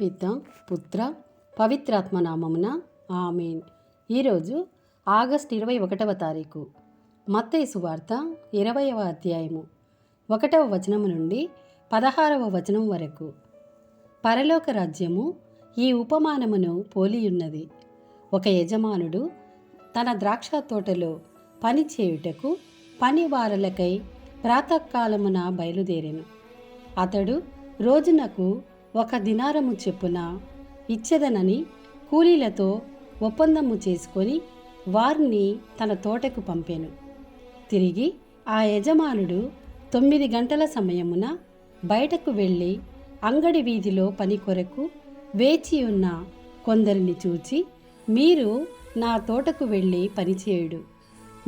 పిత పుత్ర పవిత్రాత్మ నామమున ఆమెన్. ఈరోజు ఆగస్ట్ ఇరవై ఒకటవ తారీఖు. మత్తేసు వార్త ఇరవయవ అధ్యాయము. ఒకటవ వచనము నుండి పదహారవ వచనం వరకు. పరలోక రాజ్యము ఈ ఉపమానమును పోలియున్నది. ఒక యజమానుడు తన ద్రాక్ష తోటలో పని చేయుటకు పనివారలకై ప్రాతకాలమున బయలుదేరెను. అతడు రోజునకు ఒక దినారము చెప్పున ఇచ్చెదనని కూలీలతో ఒప్పందము చేసుకొని వారిని తన తోటకు పంపాను. తిరిగి ఆ యజమానుడు తొమ్మిది గంటల సమయమున బయటకు వెళ్ళి అంగడి వీధిలో పని కొరకు వేచి ఉన్న కొందరిని చూచి మీరు నా తోటకు వెళ్ళి పనిచేయుడు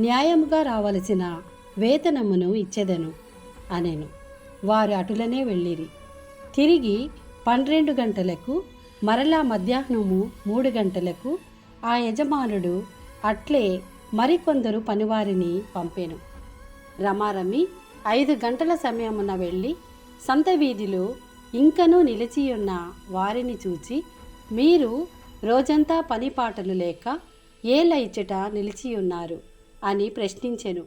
న్యాయముగా రావలసిన వేతనమును ఇచ్చేదను అనెను. వారు అటులనే వెళ్ళిరి. తిరిగి పన్నెండు గంటలకు మరలా మధ్యాహ్నము మూడు గంటలకు ఆ యజమానుడు అట్లే మరికొందరు పనివారిని పంపెను. రమారమి ఐదు గంటల సమయమున వెళ్ళి సంత వీధిలో ఇంకనూ నిలిచియున్న వారిని చూచి మీరు రోజంతా పని పాటలు లేక ఏల ఇచ్చట నిలిచియున్నారు అని ప్రశ్నించెను.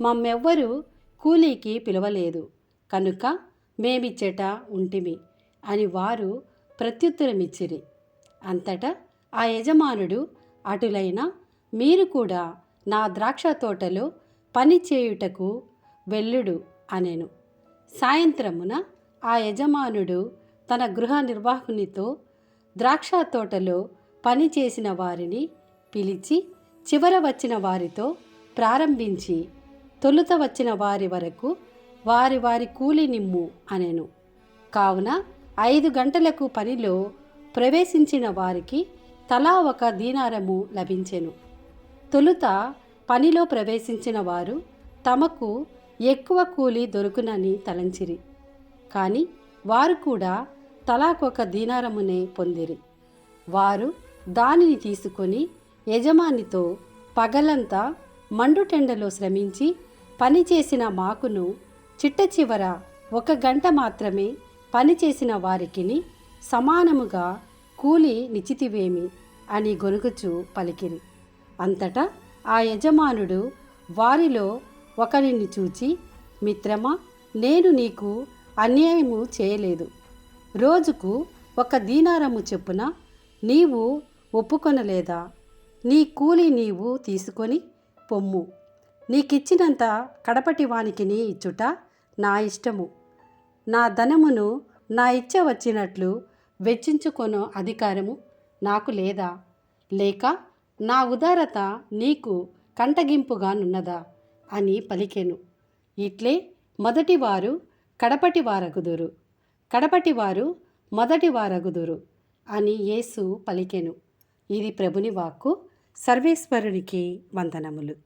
మమ్మెవ్వరూ కూలీకి పిలవలేదు. కనుక మేమిచ్చట ఉంటిమి. అని వారు ప్రత్యుత్తరమిచ్చిరి. అంతటా ఆ యజమానుడు అటులైన మీరు కూడా నా ద్రాక్ష తోటలో పని చేయుటకు వెళ్ళుడు అనెను. సాయంత్రమున ఆ యజమానుడు తన గృహ నిర్వాహకునితో ద్రాక్ష తోటలో పని చేసిన వారిని పిలిచి చివర వచ్చిన వారితో ప్రారంభించి తొలుత వచ్చిన వారి వరకు వారి వారి కూలి నిమ్ము అనెను. కావున ఐదు గంటలకు పనిలో ప్రవేశించిన వారికి తలా ఒక దీనారము లభించెను. తొలుత పనిలో ప్రవేశించిన వారు తమకు ఎక్కువ కూలి దొరుకునని తలంచిరి. కానీ వారు కూడా తలాకొక దీనారమునే పొందిరి. వారు దానిని తీసుకొని యజమానితో పగలంతా మండుటెండలో శ్రమించి పనిచేసిన మాకును చిట్ట చివర ఒక గంట మాత్రమే పనిచేసిన వారికిని సమానముగా కూలి నిచితివేమి అని గొనుగుచు పలికిరి. అంతటా ఆ యజమానుడు వారిలో ఒకరిని చూచి మిత్రమా నేను నీకు అన్యాయము చేయలేదు. రోజుకు ఒక దీనారము చొప్పున నీవు ఒప్పుకొనలేదా? నీ కూలి నీవు తీసుకొని పొమ్ము. నీకిచ్చినంత కడపటి వానికిని ఇచ్చుట నా ఇష్టము. నా ధనమును నా ఇచ్చ వచ్చినట్లు వెచ్చించుకొను అధికారము నాకు లేదా? లేక నా ఉదారత నీకు కంటగింపుగానున్నదా? అని పలికెను. ఇట్లే మొదటివారు కడపటి వారగుదురు కడపటి వారు మొదటి వారగుదురు అని యేసు పలికెను. ఇది ప్రభుని వాక్కు సర్వేశ్వరునికి వందనములు.